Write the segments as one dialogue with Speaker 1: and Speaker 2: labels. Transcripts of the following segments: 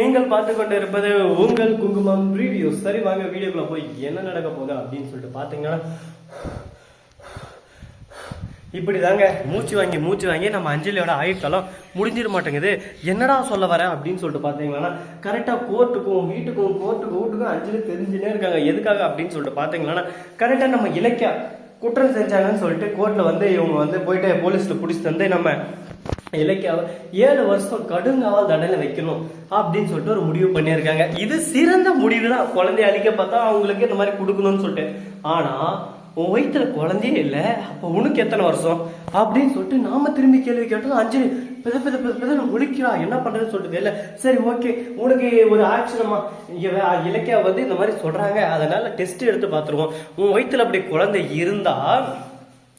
Speaker 1: நீங்கள் பார்த்து கொண்டு இருப்பது உங்கள் குங்குமம் ரிவ்யூ சரி வாங்க வீடியோக்குள்ள போய் என்ன நடக்க போகுது அப்படின்னு சொல்லிட்டு பாத்தீங்கன்னா இப்படி தாங்க மூச்சு வாங்கி மூச்சு வாங்கி நம்ம அஞ்சலியோட ஆயுட்காலம் முடிஞ்சிட மாட்டேங்குது. என்னடா சொல்ல வர அப்படின்னு சொல்லிட்டு பார்த்தீங்கன்னா கரெக்டாக கோர்ட்டுக்கும் வீட்டுக்கும் கோர்ட்டுக்கும் வீட்டுக்கும் அஞ்சலி தெரிஞ்சுனே இருக்காங்க. எதுக்காக அப்படின்னு சொல்லிட்டு பார்த்தீங்கன்னா கரெக்டாக நம்ம இலக்கியா குற்றம் செஞ்சாங்கன்னு சொல்லிட்டு கோர்ட்டில் வந்து இவங்க வந்து போயிட்டு போலீஸில் பிடிச்சி தந்து நம்ம இலக்கியாவை. ஏழு வருஷம் கடுங்காவல் தண்டனை வைக்கணும் அப்படின்னு சொல்லிட்டு ஒரு முடிவு பண்ணியிருக்காங்க. இது சிறந்த முடிவு தான் குழந்தைய அழிக்க பார்த்தா அவங்களுக்கு இந்த மாதிரி கொடுக்கணும்னு சொல்லிட்டு. ஆனா உன் வயிற்றுல குழந்தையே இல்லை. அப்போ உனக்கு எத்தனை வருஷம்? அப்படின்னு சொல்லிட்டு நாம திரும்பி கேள்வி கேட்டதும் அஞ்சலி பித பித பித பித முழிக்கிறா. என்ன பண்றதுன்னு சொல்லிட்டு தெரியல. சரி ஓகே. உனக்கு ஒரு ஆக்ஷனமா இலக்கியா வந்து இந்த மாதிரி சொல்றாங்க. அதனால டெஸ்ட் எடுத்து பார்த்துருவோம். உன் வயிற்றுல அப்படி குழந்தை இருந்தா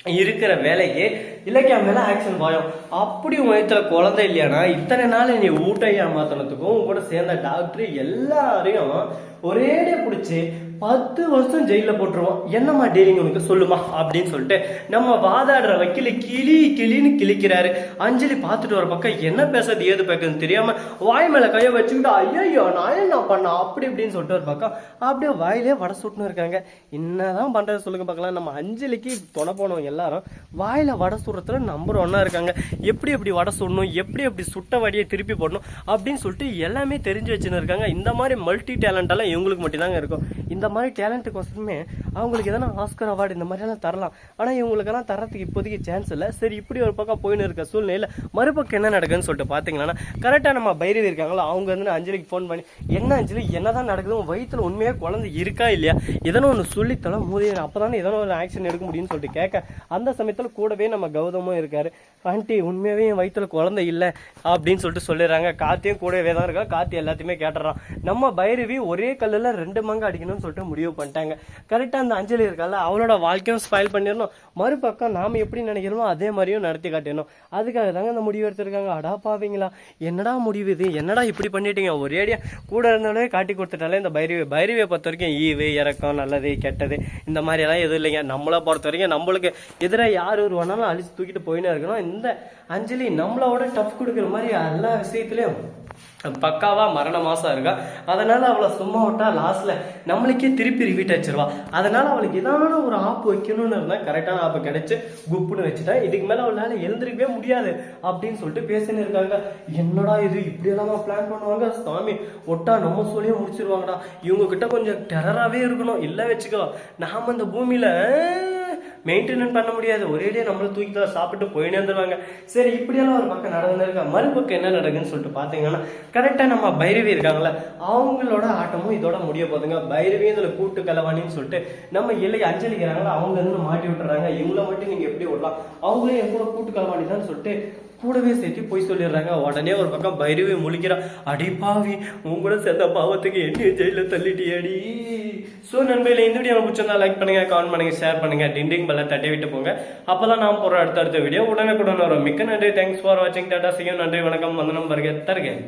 Speaker 1: இருக்கிற வேலைக்கு இலக்கியா மேல ஆக்ஷன் பாயம். அப்படி உன் வயிற்றுல குழந்தை இல்லையானா இத்தனை நாள் நீ ஊட்ட ஏமாத்தனத்துக்கும் கூட சேர்ந்த டாக்டர் எல்லாரையும் ஒரேடியே பிடிச்சி பத்து வருஷம் ஜெயில போட்டுருவோம். என்னம்மா டீலிங் உனக்கு? சொல்லுமா அப்படின்னு சொல்லிட்டு நம்ம வாதாடுற வக்கீல கிளி கிளின்னு கிழிக்கிறாரு. அஞ்சலி பார்த்துட்டு வர பக்கம் என்ன பேசுறது ஏது பேசுறது தெரியாம வாய் மேல கையை வச்சுக்கிட்டு ஐயோ நான் என்ன பண்ண? அப்படி இப்படின்னு சொல்லிட்டு ஒரு பக்கம் அப்படியே வாயிலே வடை சுட்டுன்னு இருக்காங்க. என்னதான் பண்றது சொல்லுங்க பார்க்கலாம். நம்ம அஞ்சலிக்கு துணை போனவங்க எல்லாரும் வாயில வடை சுடுறதுல நம்பர் ஒன்னா இருக்காங்க. எப்படி எப்படி வடை சுடணும் எப்படி எப்படி சுட்ட வடியை திருப்பி போடணும் அப்படின்னு சொல்லிட்டு எல்லாமே தெரிஞ்சு வச்சுன்னு இருக்காங்க. இந்த மாதிரி மல்டி டேலண்ட் எல்லாம் இவங்களுக்கு மட்டும்தாங்க இருக்கும். இந்த மாதிரி டேலண்ட்டுக்கோசரமே அவங்களுக்கு எதனா ஆஸ்கர் அவார்டு இந்த மாதிரியெல்லாம் தரலாம். ஆனால் இவங்களுக்கெல்லாம் தரத்துக்கு இப்போதைக்கு சான்ஸ் இல்லை. சரி இப்படி ஒரு பக்கம் போயின்னு இருக்க சூழ்நிலையில் மறுபக்கம் என்ன நடக்குதுன்னு சொல்லிட்டு பார்த்தீங்கன்னா கரெக்டாக நம்ம பைரவி இருக்காங்களா? அவங்க வந்து அஞ்சலிக்கு ஃபோன் பண்ணி என்ன அஞ்சலி? என்னதான் நடக்குது? உன் வயித்துல உண்மையாக குழந்தை இருக்கா இல்லையா? எதனா ஒன்று சொல்லித்தலாம் அப்போ தானே எதனோ ஒரு ஆக்ஷன் எடுக்க முடியும்னு சொல்லிட்டு கேட்க அந்த சமயத்தில் கூடவே நம்ம கௌதமும் இருக்காரு. ஆண்டி உண்மையாகவே என் வயிற்றுல குழந்தை இல்லை அப்படின்னு சொல்லிட்டு சொல்லிடுறாங்க. காத்தியும் கூடவே தான் இருக்கா காத்தி எல்லாத்தையுமே கேட்டுறான் நம்ம பைரவி ஒரே கல்லில் ரெண்டு மங்க அடிக்கணும்னு சொல்லிட்டு முடிவு பண்ணிட்டாங்க. கரெக்டாக அந்த அஞ்சலி இருக்கால அவளோட வாழ்க்கையும் ஸ்பாயில் பண்ணிடணும். மறுபக்கம் நாம் எப்படி நினைக்கிறோமோ அதே மாதிரியும் நடத்தி காட்டணும் அதுக்காக தாங்க அந்த முடிவு எடுத்திருக்காங்க. அடா பாவீங்களா. என்னடா முடிவு இது? என்னடா இப்படி பண்ணிட்டீங்க? ஒரேடியா கூட இருந்தாலே காட்டி கொடுத்துட்டாலே இந்த பைரவி. பைரவியை பொறுத்த வரைக்கும் ஈவு இறக்கம் நல்லது கெட்டது இந்த மாதிரி எல்லாம் எதுவும் இல்லைங்க. நம்மளை பொறுத்த வரைக்கும் நம்மளுக்கு எதிராக யார் ஒரு வேணாலும் அழிச்சு தூக்கிட்டு போயினே இருக்கணும். இந்த அஞ்சலி நம்மளோட டஃப் கொடுக்குற மாதிரி எல்லா விஷயத்துலையும் பக்காவா மரண மாசம் இருக்கா. அதனால அவளை சும்மா விட்டா லாஸ்ட்ல நம்மளுக்கே திருப்பி ரிவீட் அடிச்சிருவா. அதனால அவளுக்கு ஏதான ஒரு ஆப்பு வைக்கணும்னு இருந்தா கரெக்டான ஆப்பு கிடைச்சு குப்புன்னு வச்சுட்டா இதுக்கு மேல அவளால எழுந்திருக்கவே முடியாது அப்படின்னு சொல்லிட்டு பேசின்னு இருக்காங்க. என்னடா இது இப்படி எல்லாமா பிளான் பண்ணுவாங்க? சாமி ஒட்டா நம்ம சொல்லியே முடிச்சிருவாங்கடா. இவங்க கிட்ட கொஞ்சம் டெரராகவே இருக்கணும். இல்லை வச்சுக்கோ. நாம இந்த பூமியில மெயின்டெனன் பண்ண முடியாது. ஒரேடியே நம்மளை தூக்கி தான் சாப்பிட்டு போயினே இருந்துருவாங்க. சரி இப்படியெல்லாம் ஒரு பக்கம் நடந்துருக்கா மறுபக்கம் என்ன நடக்குன்னு சொல்லிட்டு பார்த்தீங்கன்னா கரெக்டாக நம்ம பைரவி இருக்காங்களே அவங்களோட ஆட்டமும் இதோட முடிய போதுங்க பைரவி இதில் கூட்டு கலவாணின்னு சொல்லிட்டு நம்ம இலை அஞ்சலிக்கிறாங்களா அவங்க இருந்து மாட்டி விட்டுறாங்க. இவங்கள மட்டும் நீங்கள் எப்படி விடலாம்? அவங்களே என் கூட கூட்டு கலவாணி தான் சொல்லிட்டு கூடவே சேர்த்து போய் சொல்லிடுறாங்க. உடனே ஒரு பக்கம் பைரவி முழிக்கிறா. அடி பாவி உன் கூட சேர்ந்த பாவத்துக்கு என்ன ஜெயில தள்ளிட்டியாடி. ஸோ நண்பையில் இந்த வீடியோ பிடிச்சிருந்தா லைக் பண்ணுங்க கமெண்ட் பண்ணுங்க ஷேர் பண்ணுங்க டிண்டிங் பெல்ல தட்டி விட்டு போங்க. அப்பதான் நான் போற அடுத்த அடுத்த வீடியோ உடனுக்குடன் வரும். மிக்க நன்றி. தேங்க்ஸ் ஃபார் வாட்சிங் டாட்டா செய்யும் நன்றி வணக்கம். வந்தனம் வருக. தருகேன்